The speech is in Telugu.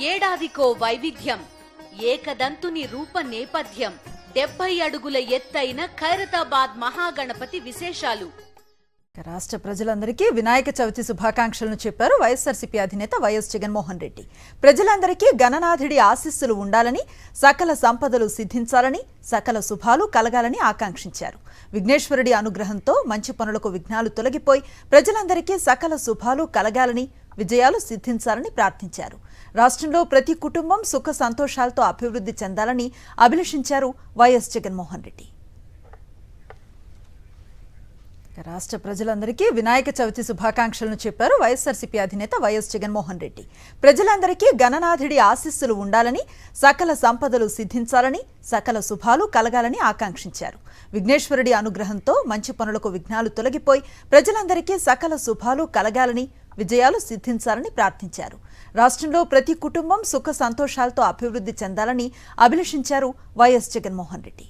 ఏడాదికో వైవిధ్యం ఏకదంతుని రూప నేపథ్యం డెబ్బై అడుగుల ఎత్తైన ఖైరతాబాద్ మహాగణపతి విశేషాలు. రాష్ట్ర ప్రజలందరికీ వినాయక చవితి శుభాకాంక్షలను చెప్పారు వైఎస్ఆర్సీపీ అధినేత వైఎస్ జగన్మోహన్ రెడ్డి. ప్రజలందరికీ గణనాథుడి ఆశీస్సులు ఉండాలని సకల సంపదలు సిద్ధించాలని సకల శుభాలు కలగాలని ఆకాంక్షించారు. విఘ్నేశ్వరుడి అనుగ్రహంతో మంచి పనులకు విఘ్నాలు తొలగిపోయి ప్రజలందరికీ సకల శుభాలు కలగాలని విజయాలు సిద్ధించాలని ప్రార్థించారు. రాష్ట్రంలో ప్రతి కుటుంబం సుఖ సంతోషాలతో అభివృద్ధి చెందాలని అభిలషించారు వైఎస్ జగన్మోహన్ రెడ్డి. రాష్ట్ర ప్రజలందరికీ వినాయక చవితి శుభాకాంక్షలను చెప్పారు వైఎస్ఆర్సీపీ అధినేత వైఎస్ జగన్మోహన్ రెడ్డి. ప్రజలందరికీ గణనాథుడి ఆశీస్సులు ఉండాలని సకల సంపదలు సిద్ధించాలని సకల శుభాలు కలగాలని ఆకాంక్షించారు. విఘ్నేశ్వరుడి అనుగ్రహంతో మంచి పనులకు విఘ్నాలు తొలగిపోయి ప్రజలందరికీ సకల శుభాలు కలగాలని విజయాలు సిద్ధించాలని ప్రార్థించారు. రాష్ట్రంలో ప్రతి కుటుంబం సుఖ సంతోషాలతో అభివృద్ధి చెందాలని అభిలషించారు వైఎస్ జగన్మోహన్ రెడ్డి.